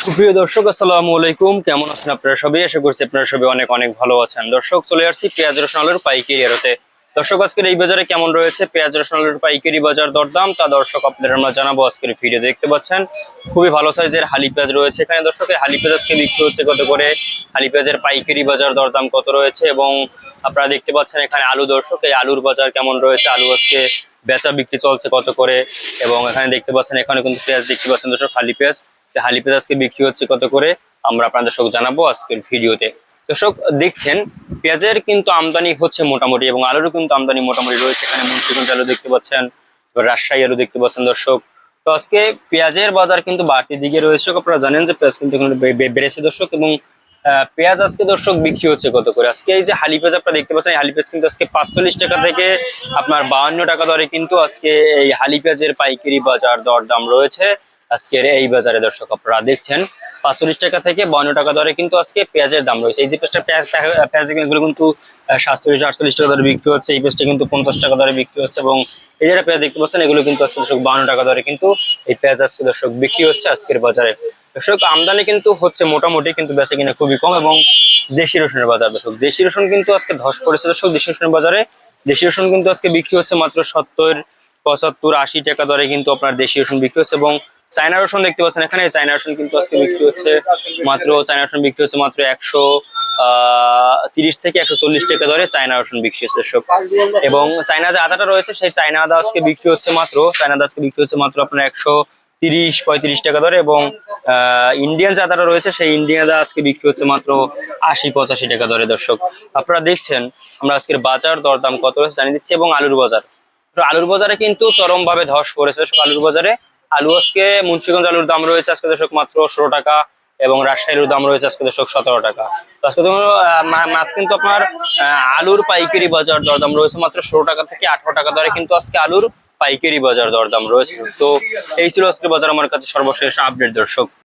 সুপ্রিয় দর্শক, আসসালামু আলাইকুম। কেমন আছেন আপনারা সবাই? আশা করছি আপনারা সবাই অনেক অনেক ভালো আছেন। দর্শক, চলে আসছি পেঁয়াজ, রসুন, আলুর পাইকারি আড়তে দর্শক, আজকের এই বাজারে কেমন রয়েছে? পেঁয়াজ, রসুন, আলুর পাইকারি বাজার দরদাম, তা দর্শক আপনাদের আমরা জানাব আজকের ভিডিও। দেখতে পাচ্ছেন, খুবই ভালো সাইজের হালি পেঁয়াজ রয়েছে এখানে। দর্শক, এই হালি পেঁয়াজ আজকে বিক্রি হচ্ছে কত করে? হালি পেঁয়াজের পাইকারি বাজার দরদাম কত রয়েছে? এবং আপনারা দেখতে পাচ্ছেন এখানে আলু। দর্শক, এই আলুর বাজার কেমন রয়েছে? আলু আজকে বেচা বিক্রি চলছে কত করে? এবং এখানে দেখতে পাচ্ছেন, এখানে কিন্তু পেঁয়াজ দেখতে পাচ্ছেন দর্শক, হালি পেঁয়াজ। হালি পেঁয়াজ আজকে বিক্রি হচ্ছে কত করে, আমরা আপনাদের দর্শক জানাব আজকের ভিডিওতে। দর্শক, দেখছেন, পেঁয়াজের কিন্তু আমদানি হচ্ছে মোটামুটি এবং আলুরও কিন্তু আমদানি মোটামুটি রয়েছে। এখানে মুন্সিগঞ্জ আলু দেখতে পাচ্ছেন রাজশাহী আলু দেখতে পাচ্ছেন দর্শক। তো আজকে পেঁয়াজের বাজার কিন্তু বাড়তি দিকে রয়েছে। আপনারা জানেন যে পেঁয়াজ কিন্তু বেড়েছে দর্শক এবং পেঁয়াজ আজকে দর্শক বিক্রি হচ্ছে কত করে? আজকে এই যে হালি পেঁয়াজ আপনারা দেখতে পাচ্ছেন হালি পেঁয়াজ কিন্তু আজকে পাঁচচল্লিশ টাকা থেকে আপনার বাহান্ন টাকা দরে কিন্তু আজকে এই হালি পেঁয়াজের পাইকারি বাজার দরদাম রয়েছে। আজকের এই বাজারে দর্শক আপনারা দেখছেন। পাঁচচল্লিশ টাকা থেকে বান্ন টাকা দরে কিন্তু আজকে পেঁয়াজের দাম রয়েছে। এই যে পেঁয়াজটা, পেঁয়াজ এগুলো কিন্তু সাতচল্লিশ, আটচল্লিশ টাকা দরে বিক্রি হচ্ছে। এই পেঁয়াজটা কিন্তু পঞ্চাশ টাকা দরে বিক্রি হচ্ছে এবং এই যেটা পেঁয়াজ দেখতে পাচ্ছেন, এগুলো কিন্তু আজকে দর্শক বান্ন টাকা দরে কিন্তু এই পেঁয়াজ আজকে দর্শক বিক্রি হচ্ছে আজকের বাজারে। দর্শক, আমদানি কিন্তু হচ্ছে মোটামুটি, কিন্তু বেচা কিনা খুবই কম এবং দেশি রসুনের বাজার দর্শক। দেশি রসুন কিন্তু আজকে ধস করেছে দর্শক। দেশি রসুনের বাজারে, দেশি রসুন কিন্তু আজকে বিক্রি হচ্ছে মাত্র সত্তর, পঁচাত্তর, আশি টাকা দরে কিন্তু আপনার দেশি রসুন বিক্রি হচ্ছে এবং চায়না রসুন দেখতে পাচ্ছেন এখানে। চায়না রসুন কিন্তু আজকে বিক্রি হচ্ছে মাত্র, চায়না রসুন বিক্রি হচ্ছে মাত্র একশো তিরিশ থেকে একশো চল্লিশ টাকা দরে চায়না রসুন বিক্রি হচ্ছে দর্শক। এবং চায়না যে আদাটা রয়েছে, সেই চায়না আদা আজকে বিক্রি হচ্ছে মাত্র, চায়না আদা আজকে বিক্রি হচ্ছে মাত্র আপনার একশো তিরিশ, পঁয়ত্রিশ টাকা দরে এবং ইন্ডিয়ান যে আদাটা রয়েছে, সেই ইন্ডিয়ান আদা আজকে বিক্রি হচ্ছে মাত্র আশি পঁচাশি টাকা দরে দর্শক। আপনারা দেখছেন, আমরা আজকের বাজার দরদাম কত হয়েছে জানিয়ে দিচ্ছি এবং আলুর বাজার। তো আলুর বাজারে কিন্তু চরম ভাবে ধস পড়েছে আলুর বাজারে আলু আজকে মুন্সিগঞ্জ আলুর দাম রয়েছে আজকে দর্শক মাত্র ষোলো টাকা এবং রাজশাহীর দাম রয়েছে আজকে দর্শক সতেরো টাকা। তো আজকে তোমার মাছ কিন্তু আপনার আলুর পাইকারি বাজার দরদাম রয়েছে মাত্র ষোলো টাকা থেকে আঠারো টাকা দরে কিন্তু আজকে আলুর পাইকারি বাজার দরদাম রয়েছে। তো এই ছিল আজকে বাজার, আমার কাছে সর্বশেষ আপডেট দর্শক।